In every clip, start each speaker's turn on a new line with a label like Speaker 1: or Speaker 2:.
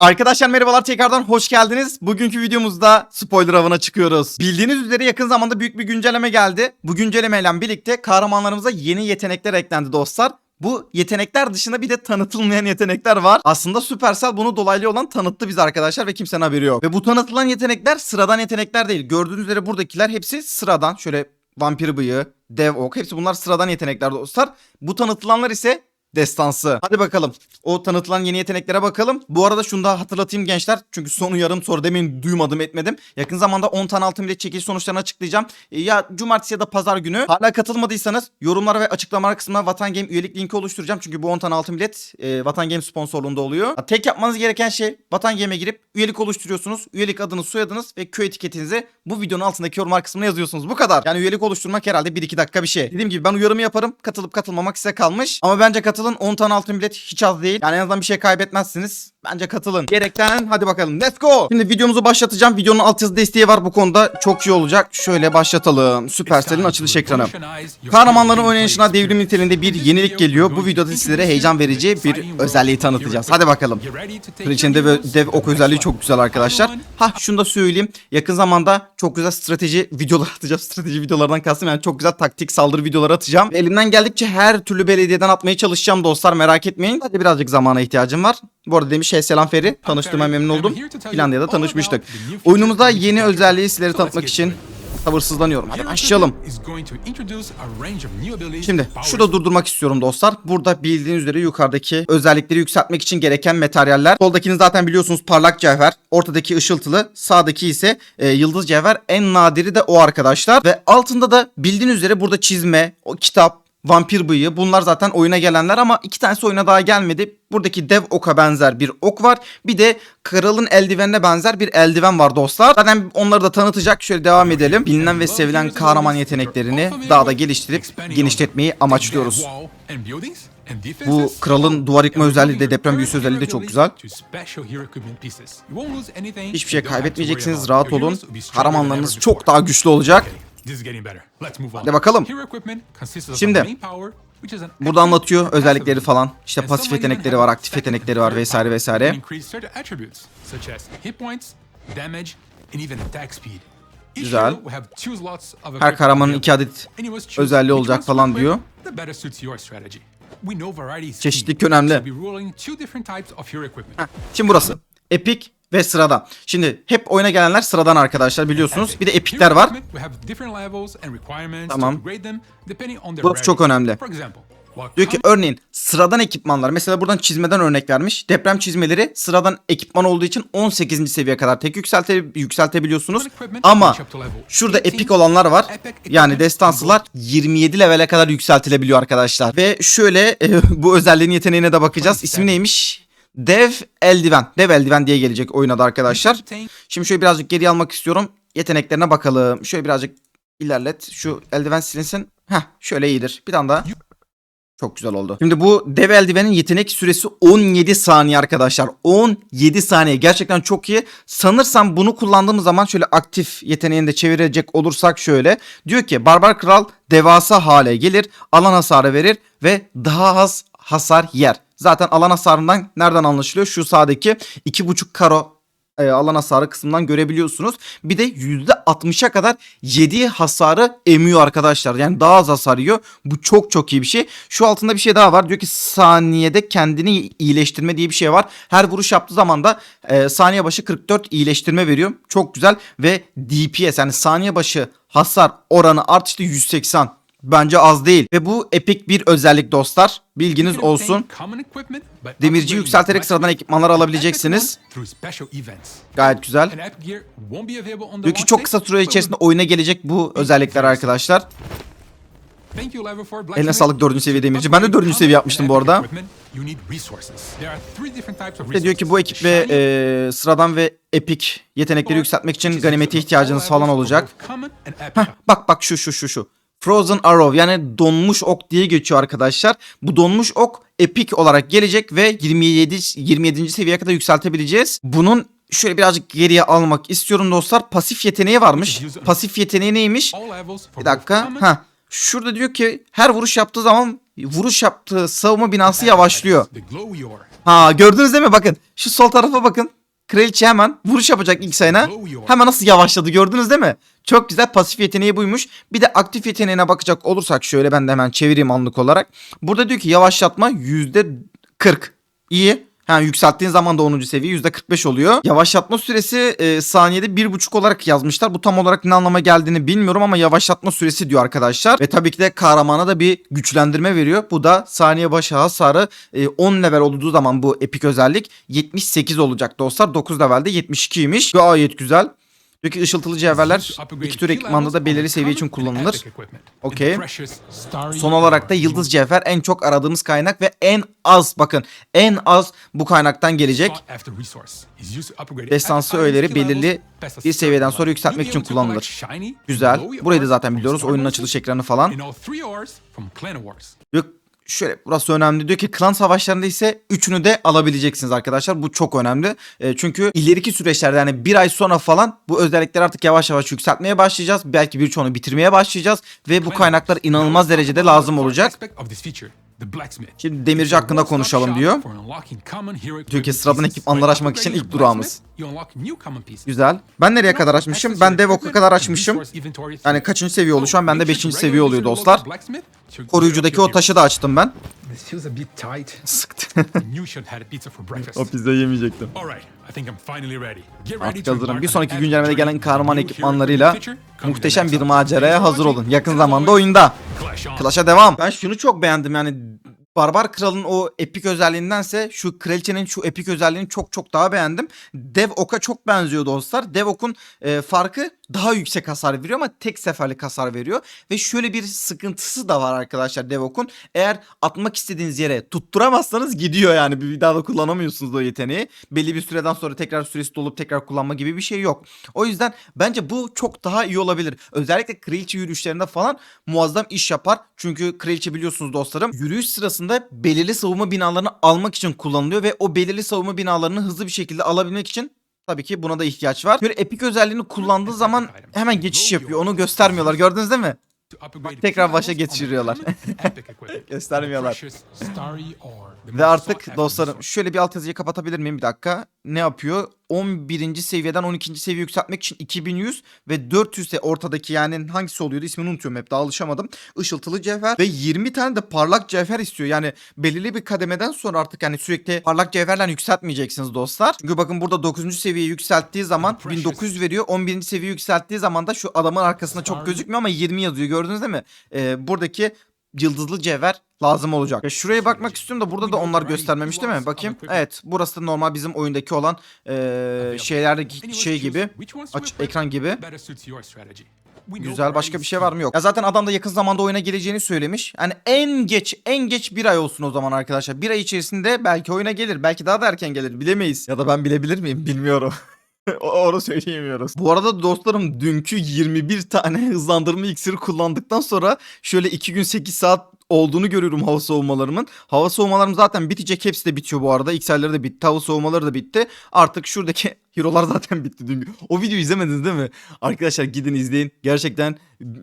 Speaker 1: Arkadaşlar merhabalar tekrardan hoş geldiniz. Bugünkü videomuzda spoiler avına çıkıyoruz. Bildiğiniz üzere yakın zamanda büyük bir güncelleme geldi. Bu güncellemeyle birlikte kahramanlarımıza yeni yetenekler eklendi dostlar. Bu yetenekler dışında bir de tanıtılmayan yetenekler var. Aslında Supercell bunu dolaylı olan tanıttı biz arkadaşlar ve kimsenin haberi yok. Ve bu tanıtılan yetenekler sıradan yetenekler değil. Gördüğünüz üzere buradakiler hepsi sıradan. Şöyle vampir bıyığı, dev ok hepsi bunlar sıradan yetenekler dostlar. Bu tanıtılanlar ise destansı. Hadi bakalım. O tanıtılan yeni yeteneklere bakalım. Bu arada şunu da hatırlatayım gençler. Çünkü sonu yarım soru demin duymadım etmedim. Yakın zamanda 10 tane altın bilet çekiliş sonuçlarını açıklayacağım. E, Ya cumartesi ya da pazar günü. Hala katılmadıysanız yorumlara ve açıklamalar kısmına Vatan Game üyelik linki oluşturacağım. Çünkü bu 10 tane altın bilet e, Vatan Game sponsorluğunda oluyor. Tek yapmanız gereken şey Vatan Game'e girip üyelik oluşturuyorsunuz. Üyelik adınız, soyadınız ve köy etiketinizi bu videonun altındaki yorumlar kısmına yazıyorsunuz. Bu kadar. Yani üyelik oluşturmak herhalde 1-2 dakika bir şey. Dediğim gibi ben uyarımı yaparım. Katılıp katılmamak size kalmış. Ama bence katılın. 10 tane altın bilet hiç az değil. Yani en azından bir şey kaybetmezsiniz. Bence katılın. Gerekten hadi bakalım. Let's go. Şimdi videomuzu başlatacağım. Videonun altyazı desteği var bu konuda. Çok iyi olacak. Şöyle başlatalım. Süpersel'in açılış ekranı. Kahramanların oynanışına devrim niteliğinde bir yenilik geliyor. Bu videoda sizlere heyecan verici bir özelliği tanıtacağız. Hadi bakalım. Kraliçenin dev, dev ok özelliği çok güzel arkadaşlar. Ha şunu da söyleyeyim. Yakın zamanda çok güzel strateji videolar atacağım. Strateji videolardan kastım yani çok güzel taktik saldırı videoları atacağım. Elimden geldikçe her türlü belediyeden atmaya çalışacağım dostlar merak etmeyin. Hadi birazcık zamana ihtiyacım var. Bu arada demiş şey selam Feri. Tanıştığıma memnun oldum. Finlandiya'da tanışmıştık. Oyunumuzda yeni özelliği sizlere tanıtmak için sabırsızlanıyorum. Hadi başlayalım. Şimdi şurada durdurmak istiyorum dostlar. Burada bildiğiniz üzere yukarıdaki özellikleri yükseltmek için gereken materyaller. Soldakini zaten biliyorsunuz parlak cevher. Ortadaki ışıltılı. Sağdaki ise e, yıldız cevher. En nadiri de o arkadaşlar. Ve altında da bildiğiniz üzere burada çizme, o kitap, vampir bıyığı bunlar zaten oyuna gelenler ama iki tanesi oyuna daha gelmedi. Buradaki dev oka benzer bir ok var. Bir de kralın eldivenine benzer bir eldiven var dostlar. Zaten onları da tanıtacak. Şöyle devam edelim. Bilinen ve sevilen kahraman yeteneklerini daha da geliştirip genişletmeyi amaçlıyoruz. Bu kralın duvar yıkma özelliği de deprem büyüsü özelliği de çok güzel. Hiçbir şey kaybetmeyeceksiniz. Rahat olun. Kahramanlarınız çok daha güçlü olacak.
Speaker 2: Hadi bakalım. Şimdi
Speaker 1: Burada anlatıyor özellikleri falan. İşte pasif yetenekleri var, aktif yetenekleri var vesaire vesaire. Güzel. Her kahramanın iki adet özelliği olacak falan diyor. Çeşitlilik önemli. Heh, Şimdi burası. Epic ve sıradan. Şimdi hep oyuna gelenler sıradan arkadaşlar biliyorsunuz. Bir de epikler var. Tamam. Burası çok önemli. Diyor ki örneğin sıradan ekipmanlar mesela buradan çizmeden örnek vermiş. Deprem çizmeleri sıradan ekipman olduğu için 18. seviye kadar tek yükselte, yükseltebiliyorsunuz. Ama şurada epik olanlar var. Yani destansılar 27 levele kadar yükseltilebiliyor arkadaşlar. Ve şöyle e, bu özelliğin yeteneğine de bakacağız. İsmi neymiş? Dev eldiven. Dev eldiven diye gelecek oyuna da arkadaşlar. Şimdi şöyle birazcık geri almak istiyorum. Yeteneklerine bakalım. Şöyle birazcık ilerlet. Şu eldiven silinsin. Heh şöyle iyidir. Bir tane daha. Çok güzel oldu. Şimdi bu dev eldivenin yetenek süresi 17 saniye arkadaşlar. 17 saniye. Gerçekten çok iyi. Sanırsam bunu kullandığımız zaman şöyle aktif yeteneğini de çevirecek olursak şöyle. Diyor ki Barbar Kral devasa hale gelir. Alan hasarı verir ve daha az hasar yer. Zaten alan hasarından nereden anlaşılıyor? Şu sağdaki 2.5 karo e, alan hasarı kısmından görebiliyorsunuz. Bir de %60'a kadar yediği hasarı emiyor arkadaşlar. Yani daha az hasar yiyor. Bu çok çok iyi bir şey. Şu altında bir şey daha var. Diyor ki saniyede kendini iyileştirme diye bir şey var. Her vuruş yaptığı zaman da e, saniye başı 44 iyileştirme veriyor. Çok güzel ve DPS yani saniye başı hasar oranı artışta 180. Bence az değil. Ve bu epik bir özellik dostlar. Bilginiz olsun.
Speaker 2: Demirci yükselterek sıradan ekipmanlar alabileceksiniz.
Speaker 1: Gayet güzel. Diyor ki çok kısa süre içerisinde oyuna gelecek bu özellikler arkadaşlar.
Speaker 2: Eline sağlık 4. seviye demirci. Ben de 4. seviye yapmıştım bu arada.
Speaker 1: Ve diyor ki bu ekip ve e, sıradan ve epik yetenekleri yükseltmek için ganimete ihtiyacınız falan olacak. Heh, bak bak şu şu şu şu. Frozen Arrow yani donmuş ok diye geçiyor arkadaşlar. Bu donmuş ok epik olarak gelecek ve 27 27. seviyeye kadar yükseltebileceğiz. Bunun şöyle birazcık geriye almak istiyorum dostlar. Pasif yeteneği varmış. Pasif yeteneği neymiş? Bir dakika. Ha. Şurada diyor ki her vuruş yaptığı zaman vuruş yaptığı savunma binası yavaşlıyor. Ha gördünüz değil mi? Bakın şu sol tarafa bakın. Kraliçe hemen vuruş yapacak ilk sayına. Hemen nasıl yavaşladı gördünüz değil mi? Çok güzel pasif yeteneği buymuş. Bir de aktif yeteneğine bakacak olursak şöyle ben de hemen çevireyim anlık olarak. Burada diyor ki yavaşlatma yüzde 40. İyi. Ha, yükselttiğin zaman da 10. seviye %45 oluyor. Yavaşlatma süresi e, saniyede 1.5 olarak yazmışlar. Bu tam olarak ne anlama geldiğini bilmiyorum ama yavaşlatma süresi diyor arkadaşlar. Ve tabii ki de kahramana da bir güçlendirme veriyor. Bu da saniye başı hasarı e, 10 level olduğu zaman bu epik özellik 78 olacak dostlar. 9 levelde 72'ymiş. Gayet güzel. Diyor ki ışıltılı cevherler iki tür ekipmanda da belirli seviye için kullanılır. Okey. Son olarak da yıldız cevher en çok aradığımız kaynak ve en az bakın en az bu kaynaktan gelecek.
Speaker 2: Destansı öğeleri belirli bir seviyeden sonra yükseltmek için kullanılır. Güzel. Burayı da zaten biliyoruz. Oyunun açılış ekranı falan.
Speaker 1: Yok şöyle burası önemli diyor ki klan savaşlarında ise üçünü de alabileceksiniz arkadaşlar. Bu çok önemli. E, çünkü ileriki süreçlerde yani bir ay sonra falan bu özellikleri artık yavaş yavaş yükseltmeye başlayacağız. Belki birçoğunu bitirmeye başlayacağız ve bu kaynaklar inanılmaz derecede lazım olacak. Şimdi demirci hakkında konuşalım diyor.
Speaker 2: Ki sıradan ekipmanlar açmak için ilk durağımız.
Speaker 1: Güzel. Ben nereye kadar açmışım? Ben Devok'a kadar açmışım. Yani kaçıncı seviye oluyor şu an? Bende 5. seviye oluyor dostlar. Koruyucudaki o taşı da açtım ben. Sıktı. o pizzayı yemeyecektim. Artık hazırım. Bir sonraki güncellemede gelen kahraman ekipmanlarıyla muhteşem bir maceraya hazır olun. Yakın zamanda oyunda. Clash'a devam. Ben şunu çok beğendim yani Barbar Kral'ın o epik özelliğindense şu kraliçenin şu epik özelliğini çok çok daha beğendim. Dev Ok'a çok benziyor dostlar. Dev Ok'un e, farkı daha yüksek hasar veriyor ama tek seferlik hasar veriyor. Ve şöyle bir sıkıntısı da var arkadaşlar Dev Ok'un. Eğer atmak istediğiniz yere tutturamazsanız gidiyor yani. Bir daha da kullanamıyorsunuz o yeteneği. Belli bir süreden sonra tekrar süresi dolup tekrar kullanma gibi bir şey yok. O yüzden bence bu çok daha iyi olabilir. Özellikle kraliçe yürüyüşlerinde falan muazzam iş yapar. Çünkü kraliçe biliyorsunuz dostlarım yürüyüş sırasında belirli savunma binalarını almak için kullanılıyor ve o belirli savunma binalarını hızlı bir şekilde alabilmek için tabii ki buna da ihtiyaç var. Böyle epik özelliğini kullandığı zaman hemen geçiş yapıyor. Onu göstermiyorlar. Gördünüz değil mi?
Speaker 2: Tekrar başa geçiriyorlar.
Speaker 1: Göstermiyorlar. Ve artık dostlarım şöyle bir altyazıyı kapatabilir miyim bir dakika? Ne yapıyor? 11. seviyeden 12. seviye yükseltmek için 2100 ve 400 de ortadaki yani hangisi oluyordu ismini unutuyorum hep daha alışamadım. Işıltılı cevher ve 20 tane de parlak cevher istiyor. Yani belirli bir kademeden sonra artık yani sürekli parlak cevherler yükseltmeyeceksiniz dostlar. Çünkü bakın burada 9. seviye yükselttiği zaman 1900 veriyor. 11. seviye yükselttiği zaman da şu adamın arkasında çok gözükmüyor ama 20 yazıyor gördünüz değil mi? Ee, buradaki yıldızlı cevher lazım olacak. Ya şuraya bakmak istiyorum da burada da onlar göstermemiş değil mi? Bakayım. Evet burası da normal bizim oyundaki olan eee şeylerdeki şey gibi. Aç ekran gibi. Güzel başka bir şey var mı? Yok. Ya zaten adam da yakın zamanda oyuna geleceğini söylemiş. Yani en geç en geç bir ay olsun o zaman arkadaşlar. Bir ay içerisinde belki oyuna gelir. Belki daha da erken gelir. Bilemeyiz. Ya da ben bilebilir miyim? Bilmiyorum. Onu söyleyemiyoruz. Bu arada dostlarım dünkü 21 tane hızlandırma iksiri kullandıktan sonra şöyle 2 gün 8 saat olduğunu görüyorum hava soğumalarımın. Hava soğumalarım zaten bitecek. Hepsi de bitiyor bu arada. XL'leri de bitti. Hava soğumaları da bitti. Artık şuradaki hero'lar zaten bitti dün. O videoyu izlemediniz değil mi? Arkadaşlar gidin izleyin. Gerçekten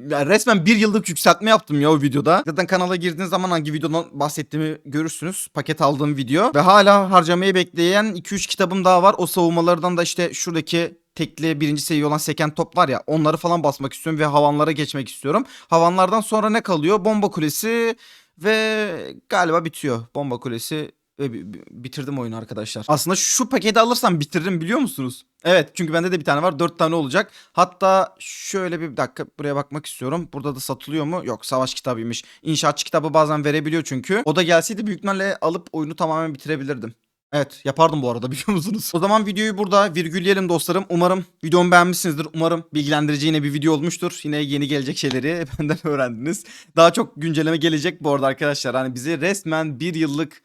Speaker 1: ya resmen bir yıllık yükseltme yaptım ya o videoda. Zaten kanala girdiğiniz zaman hangi videodan bahsettiğimi görürsünüz. Paket aldığım video. Ve hala harcamayı bekleyen 2-3 kitabım daha var. O savunmalardan da işte şuradaki tekli birinci seviye olan seken top var ya onları falan basmak istiyorum ve havanlara geçmek istiyorum. Havanlardan sonra ne kalıyor? Bomba kulesi ve galiba bitiyor. Bomba kulesi ve bi- bi- bitirdim oyunu arkadaşlar. Aslında şu paketi alırsam bitiririm biliyor musunuz? Evet çünkü bende de bir tane var. Dört tane olacak. Hatta şöyle bir dakika buraya bakmak istiyorum. Burada da satılıyor mu? Yok savaş kitabıymış. İnşaatçı kitabı bazen verebiliyor çünkü. O da gelseydi büyük ihtimalle alıp oyunu tamamen bitirebilirdim. Evet yapardım bu arada biliyor musunuz? O zaman videoyu burada virgülleyelim dostlarım. Umarım videomu beğenmişsinizdir. Umarım bilgilendirici yine bir video olmuştur. Yine yeni gelecek şeyleri benden öğrendiniz. Daha çok güncelleme gelecek bu arada arkadaşlar. Hani bizi resmen bir yıllık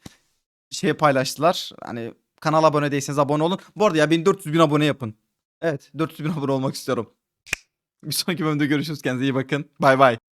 Speaker 1: şey paylaştılar. Hani kanala abone değilseniz abone olun. Bu arada ya beni 400 bin abone yapın. Evet 400 bin abone olmak istiyorum. Bir sonraki bölümde görüşürüz. Kendinize iyi bakın. Bay bay.